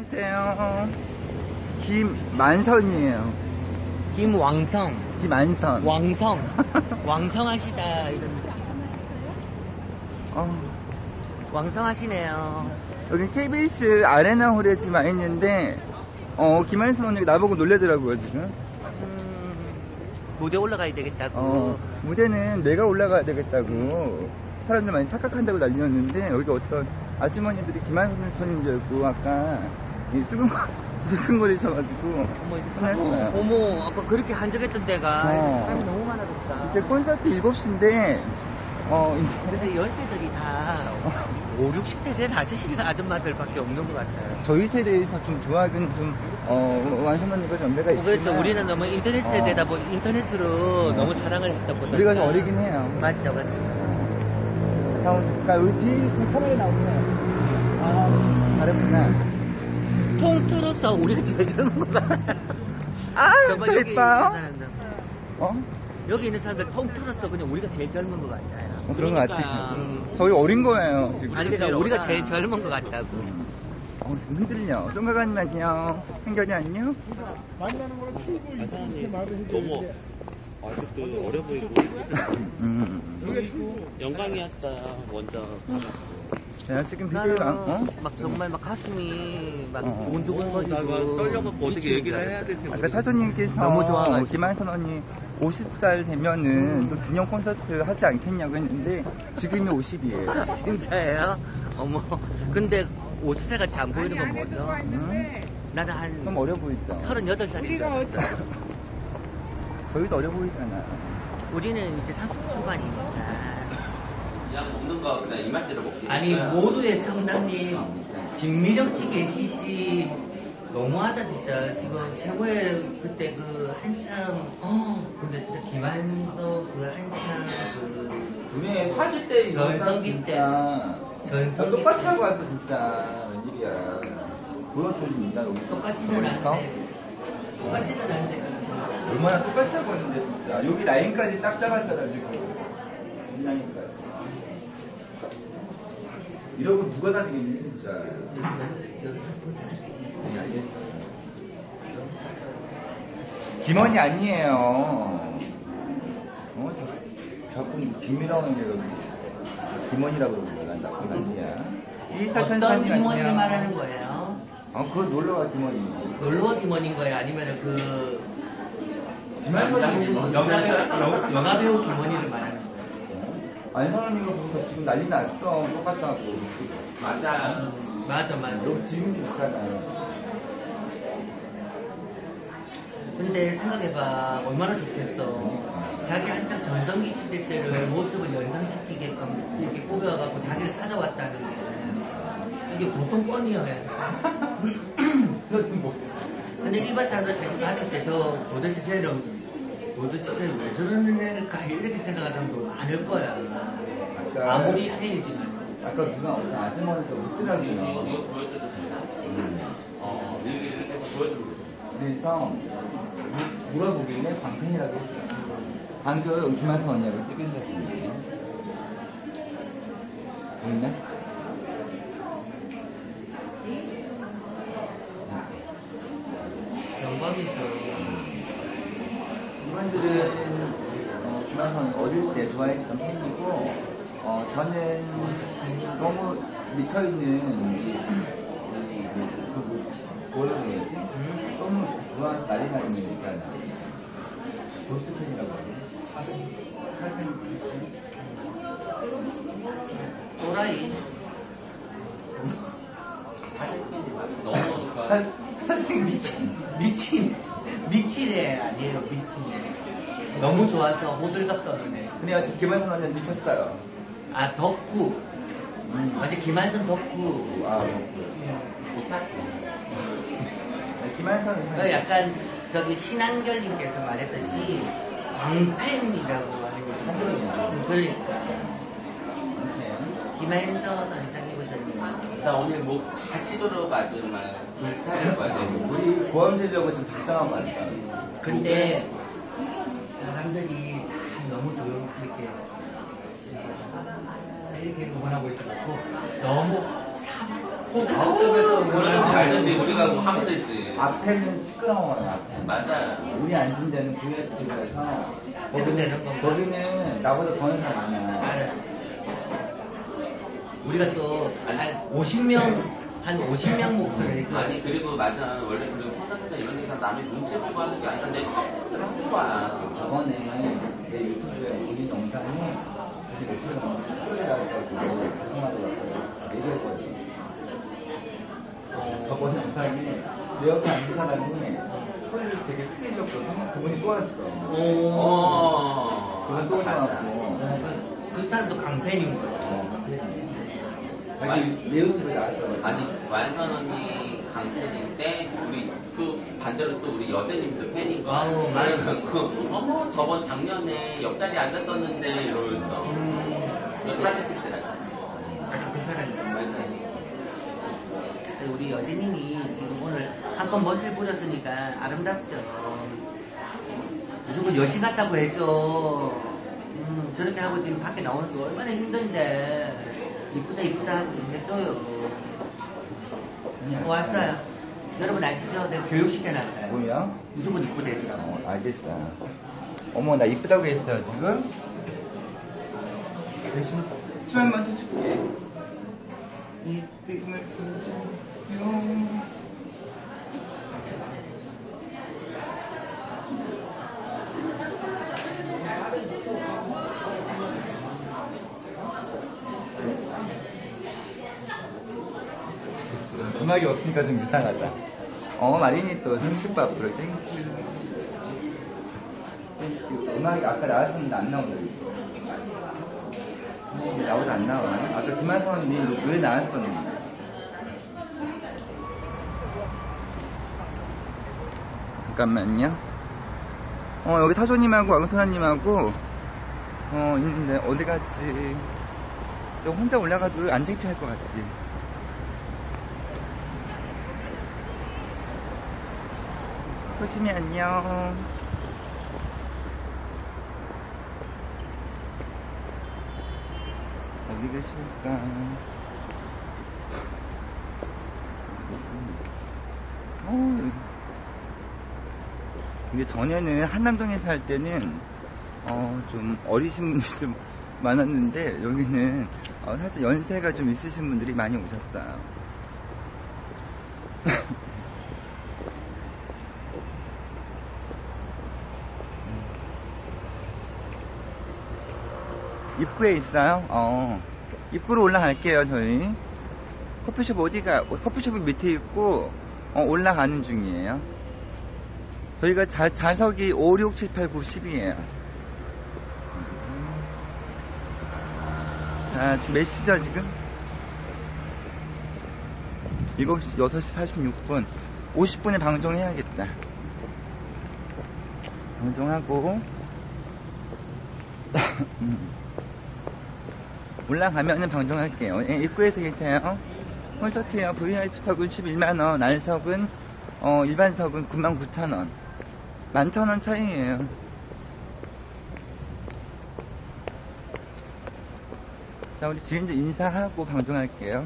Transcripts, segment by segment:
안녕하세요. 김만선이에요. 김왕성, 김만선. 왕성, 왕성하시다. 이런. 어, 왕성하시네요. 여기 KBS 아레나 홀에 지금 와 있는데, 어, 김만선 언니가 나보고 놀래더라고요, 지금. 음, 무대 올라가야 되겠다고. 어, 무대는 내가 올라가야 되겠다고. 사람들 많이 착각한다고 난리였는데, 여기 어떤 아주머니들이 김만선인 줄 알고, 아까, 이 수근, 수근거리셔가지고, 어머, 혼났어요. 어머, 아까 그렇게 한적했던 데가 어. 사람이 너무 많아졌다. 이제 콘서트 7시인데, 어, 이제 근데 연세들이 다 5, 60대 된 아저씨, 아줌마들밖에 없는 것 같아요. 저희 세대에서 좀 좋아하긴 좀, 어, 완성언니가 연배가 어, 있지만. 그렇죠. 우리는 너무 인터넷 세대다 어. 보 인터넷으로 너무 사랑을 했다 보니까. 우리가 좀 어리긴 해요. 맞죠, 맞죠. 그러니까 있으면 카메라 나오네. 아, 다르구나. 통틀어서 우리가 제일 젊은 것 같아요. 아, 저 여기 이뻐요. 사람들, 어? 여기 있는 사람들 통틀어서 그냥 우리가 제일 젊은 것 같아요. 어, 그런 것 그러니까. 같아요. 음. 저희 어린 거예요, 지금. 아니, 그러니까 우리가 제일 젊은 것 같다고. 어, 지금 흔들려. 쫑가가님 안녕. 행견이 안녕. 아, 사장님 너무 아직도 어려 보이고 음. 영광이었어요 먼저 제가 지금 비디오, 안, 어? 막 정말 막 가슴이 막 어. 두근두근거리고. 나 떨려갖고 어떻게 얘기를 해야 될지 아까 모르겠어 타조님께서 너무 좋아가지고. 김한선 언니 50살 되면은 또 기념 콘서트 하지 않겠냐고 했는데 지금이 50이에요. 진짜예요? 어머. 근데 50살 같이 안 보이는 건 뭐죠? 음? 나는 한 좀 어려 보이죠? 38살인 줄 알았어. 저희도 어려 보이잖아. 우리는 이제 30대 초반이니까. 그냥 먹는 거 그냥 이맛대로 먹기 아니 모두의 청담님 진미령 씨 계시지. 너무하다 진짜. 지금 최고의 그때 그 한참 어 근데 진짜 김한서 그 한참 그 분명히 40대 전성기 때. 전성기 똑같이 하고 왔어 진짜. 웬일이야. 보여줘줍니다 여기 똑같이는 안돼. 똑같이는 안돼 얼마나 똑같이 하고 있는데 진짜 여기 라인까지 딱 잡았잖아 지금 이 라인까지 이러고 누가 다니겠니 진짜 네, 알겠어. 김원이 아니에요 어? 자, 자꾸 김미라원이래 여기 김원이라고 그러고 난 나쁜 아니야 일타 어떤 아니야. 말하는 거예요? 아 그거 놀러가 김원이 놀러와 김원인 거예요? 아니면 그 김한선이 영화배우, 영화배우 김원이를 말하는 거예요? 안선언니가 보고서 지금 난리 났어 똑같다고. 맞아. 맞아 맞아. 여기 지금도 있잖아요. 근데 생각해봐. 얼마나 좋겠어. 자기 한참 전성기 시대 때를 모습을 연상시키게끔 이렇게 꾸며갖고 자기를 찾아왔다는 게. 이게 보통 뻔이어야 돼 근데 일반 사람들 사실 봤을 때 저 도대체 쟤는 도대체 왜 저러는 애일까 이렇게 생각하는 사람도 많을 거야. 아까, 아무리 팬이지만. 아까 누가 어떤 아주머니가 이거 웃더라고요 이거 보여줘도 돼요? 어 이렇게 이렇게 보여주고 그래서 무- 물어보길래 광팬이라고 했어 방금 김한선 언니하고 찍은 사진이에요 보이나? 영광이죠 이분들은 어, 김한선 어릴 때 좋아했던 팬이고 어, 저는 너무 미쳐있는 그 모습 해야지? 너무 좋아하는 난리 나는 애 있잖아 보스트 팬이라고 사진 사진 또라이. 너무 선생님 미친 미친 미친애 아니에요 미친애 너무 좋아서 호들갑 떠는 근데 지금 김한선 언니는 미쳤어요. 애아 덕후. 음. 완전 김한선 덕후. 아, 오타쿠 네, 김한선은 그러니까 약간 저기 신한결님께서 말했듯이 광팬이라고 하는 거죠 한국이야. 그러니까. 이렇게. 김한선 안상기보사님 나 오늘 뭐 가시도록 아주 막 불사를 봐야 되고 우리 보험 진료가 좀 작정하고 왔어. 근데 사람들이 다 너무 조용히 이렇게 이렇게 응원하고 있어갖고 너무 코 가운데면서 그런지 알든지 우리가 뭐 하면 되지. 앞에는 시끄러워요, 앞에. 맞아. 우리 앉은 데는 되는 건가? 거기는 나보다 더 연사 많아. 알아. 우리가 또한 50명 한 50명 목소리 아니 그리고 맞아 원래 그콘 서트 이런 데서 남의 눈치 보고 하는 게 아니라 내 컴퓨터를 하는 거야. 저번에 내 유튜브에 올린 영상이 우리 목소리가 너무 시끄러워가지고 죄송하더라고요. 얘기했거든. 저번 영상이 내 옆에 앉은 사람이 소리를 되게 크게 줬거든. 그분이 또 왔어. 어. 그분. 오셔갖고. 그, 그 사람도 강팬인 거야. 어, 아니, 내 유튜브에 나왔어. 아니 완선 언니 강팬인데 우리 또 반대로 또 우리 여자님도 팬인 거야. 아우, 맞아. 그 어머 저번 작년에 옆자리에 앉았었는데 이러면서 음, 저 사진 찍더라고. 아, 그 사람이다. 맞아. 우리 여진님이 지금 오늘 한번 멋을 보셨으니까 아름답죠. 무조건 여신 같다고 해줘. 음, 저렇게 하고 지금 밖에 나오는 거 얼마나 힘든데. 이쁘다 이쁘다 하고 좀 해줘요. 어, 왔어요. 여러분 아시죠? 내가 교육시켜놨어요. 뭐야? 무조건 이쁘다 해주라. 어, 알겠어. 어머, 나 이쁘다고 했어요, 지금? 대신 춤 한번 춰줄게. 이쁨을 춰줘요. 음악이 없으니까 좀 이상하다. 어, 마린이 또 불어 땡큐. 땡큐. 음악이 아까 나왔었는데 안. 이게 나오다 안 나와. 아까 김한선이 왜 나왔었는데. 잠깐만요. 어, 여기 사조님하고 왕선아님하고, 어, 있는데, 어디 갔지? 저 혼자 올라가도 안 창피할 것 같지? 소심이 안녕. 어디 계실까? 어, 이게 전에는 한남동에 살 때는 어, 좀 어리신 분들이 좀 많았는데 여기는 어, 사실 연세가 좀 있으신 분들이 많이 오셨어요. 입구에 있어요? 어. 입구로 올라갈게요, 저희. 커피숍 어디가, 커피숍은 밑에 있고, 어, 올라가는 중이에요. 저희가 자, 좌석이 5, 6, 7, 8, 9, 10이에요. 자, 지금 몇 시죠, 지금? 7시, 6시 46분. 50분에 방송해야겠다. 방송하고, 음. 올라가면은 방송할게요. 예, 입구에서 계세요. 콘서트요. VIP석은 11만원, 날석은, 어, 일반석은 99,000원. 11,000원 차이에요. 자, 우리 지인들 인사하고 방송할게요.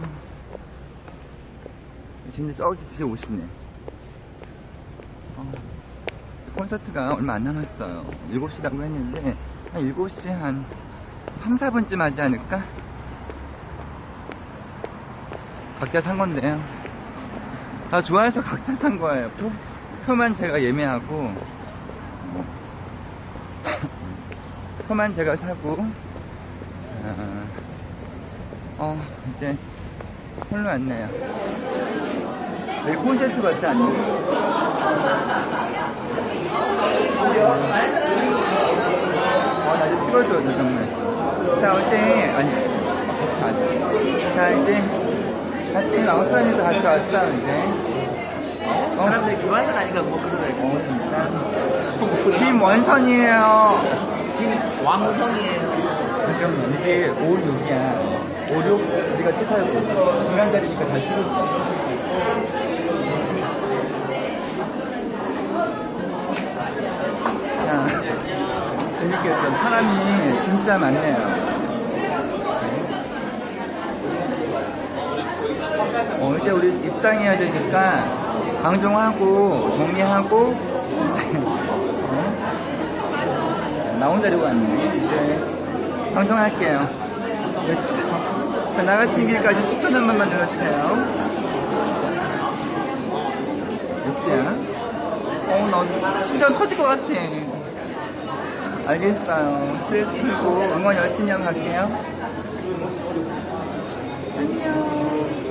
아. 지인들 저기 뒤에 오시네. 어, 콘서트가 얼마 안 남았어요. 7시라고 했는데, 한 7시 한 3, 4분쯤 하지 않을까? 각자 산 건데요. 다 좋아해서 각자 산 거예요. 표, 표만 제가 예매하고, 뭐. 표만 제가 사고, 자, 어, 이제, 홀로 왔네요. 여기 콘센트 같지 않니? 어, 나좀 찍어줘야 돼, 정말. 자, 어제, 아니, 같이 왔어. 자, 이제, 같이, 나우스라님도 같이 왔어, 이제. 어, 사람들이 교환선 아니까 뭐 그러네. 어. 김원선이에요. 김왕성이에요. 지금 이게 5, 6이야. 5, 6, 우리가 7, 8, 9. 중간 자리니까 다 찍었어. 자, 재밌겠죠? 사람이 진짜 많네요. 이제 우리 입장해야 되니까 방송하고 정리하고 어? 나 혼자 데리고 왔네. 이제 방송할게요. 몇시죠? 자, 나가시는 길까지 추천 한 번만 눌러주세요. 몇 시야? 어, 나 심장 터질 것 같아. 알겠어요. 스트레스 풀고 응원 열심히 하고 갈게요. 안녕.